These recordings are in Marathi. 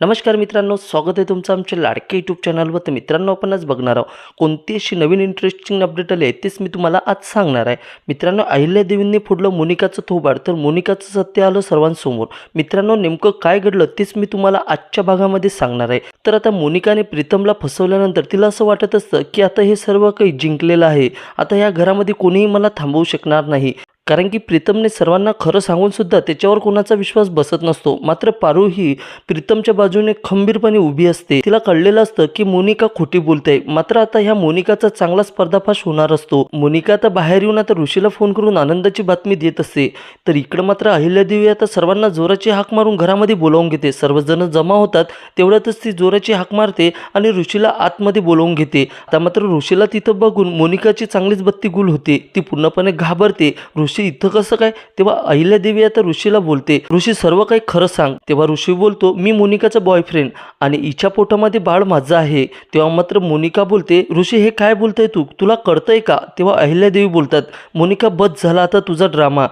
नमस्कार मित्रांनो स्वागत आहे तुमचं आमच्या लाडके यूट्यूब चॅनलवर तर मित्रांनो आपण आज बघणार आहोत कोणती अशी नवीन इंटरेस्टिंग अपडेट आली आहे तेच मी तुम्हाला आज सांगणार आहे. मित्रांनो अहिल्यादेवींनी फोडलं मोनिकाचं थोबाड तर मोनिकाचं सत्य आलं सर्वांसमोर. मित्रांनो नेमकं काय घडलं तेच मी तुम्हाला आजच्या भागामध्ये सांगणार आहे. तर आता मोनिकाने प्रीतमला फसवल्यानंतर तिला असं वाटत असतं की आता हे सर्व काही जिंकलेलं आहे. आता या घरामध्ये कोणीही मला थांबवू शकणार नाही. कारण की प्रीतमने सर्वांना खरं सांगूनसुद्धा त्याच्यावर कोणाचा विश्वास बसत नसतो. मात्र पारू ही प्रीतमच्या बाजूने खंबीरपणे उभी असते. तिला कळलेलं असतं की मोनिका खोटी बोलते मात्र आता ह्या मोनिकाचा चांगला स्पर्धाफाश होणार असतो. मोनिका आता बाहेर येऊन आता ऋषीला फोन करून आनंदाची बातमी देत असते. तर इकडं मात्र अहिल्यादेवी आता सर्वांना जोराची हाक मारून घरामध्ये बोलावून घेते. सर्वजण जमा होतात. तेवढ्यातच ती जोराची हाक मारते आणि ऋषीला आतमध्ये बोलावून घेते. आता मात्र ऋषीला तिथं बघून मोनिकाची चांगलीच बत्ती गुल होते. ती पूर्णपणे घाबरते. ऋषी ऋषी इथं कसं काय? तेव्हा अहिल्यादेवी आता ऋषीला बोलते. ऋषी सर्व काही खरं सांग. तेव्हा ऋषी बोलतो मी मोनिकाचा बॉयफ्रेंड आणि इच्या पोटामध्ये बाळ माझं आहे. तेव्हा मात्र मोनिका बोलते ऋषी हे काय बोलतंय तू? तुला कळतंय का? तेव्हा अहिल्यादेवी बोलतात मोनिका बस झाला आता तुझा ड्रामा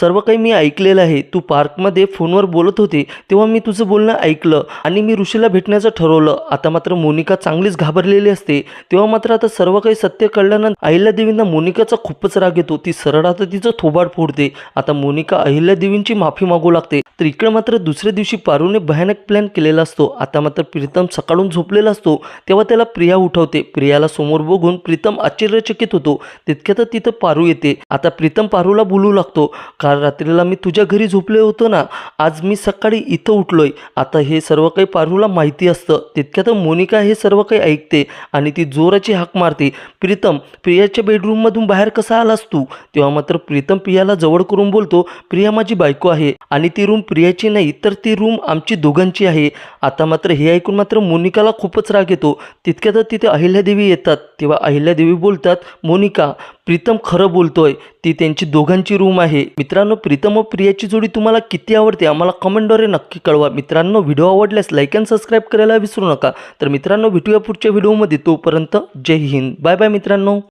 सर्व काही मी ऐकलेलं आहे. तू पार्कमध्ये फोनवर बोलत होते तेव्हा मी तुझं बोलणं ऐकलं आणि मी ऋषीला भेटण्याचं ठरवलं. आता मात्र मोनिका चांगलीच घाबरलेली असते. तेव्हा मात्र आता सर्व काही सत्य कळल्यानंतर अहिल्यादेवींना मोनिकाचा खूपच राग येतो. ती सरळ आता तिचं थोबाड फोडते. आता मोनिका अहिल्यादेवींची माफी मागू लागते. तर इकडे मात्र दुसऱ्या दिवशी पारूने भयानक प्लॅन केलेला असतो. आता मात्र प्रीतम सकाळून झोपलेला असतो. तेव्हा त्याला प्रिया उठवते. प्रियाला समोर बघून प्रीतम आश्चर्यचकित होतो. तितक्यात तिथं पारू येते. आता प्रीतम पारूला बोलू लागतो. काल रात्रीला मी तुझ्या घरी झोपले होतो ना आज मी सकाळी इथं उठलोय. आता हे सर्व काही पारूला माहिती असतं. तितक्यात मोनिका हे सर्व काही ऐकते आणि ती जोराची हाक मारते. प्रीतम प्रियाच्या बेडरूममधून बाहेर कसा आलास तू? तेव्हा मात्र प्रीतम प्रियाला जवळ करून बोलतो प्रिया माझी बायको आहे आणि ती रूम प्रियाची नाही तर ती रूम आमची दोघांची आहे. आता मात्र हे ऐकून मात्र मोनिकाला खूपच राग येतो. तितक्यातच तिथे अहिल्यादेवी येतात. तेव्हा अहिल्यादेवी बोलतात मोनिका प्रीतम खरं बोलतोय. ती त्यांची दोघांची रूम आहे. मित्रांनो प्रीतम व प्रियाची जोडी तुम्हाला किती आवडते आम्हाला कमेंटद्वारे नक्की कळवा. मित्रांनो व्हिडिओ आवडल्यास लाईक अँड सबस्क्राईब करायला विसरू नका. तर मित्रांनो भेटूया पुढच्या व्हिडिओमध्ये तोपर्यंत जय हिंद. बाय बाय मित्रांनो.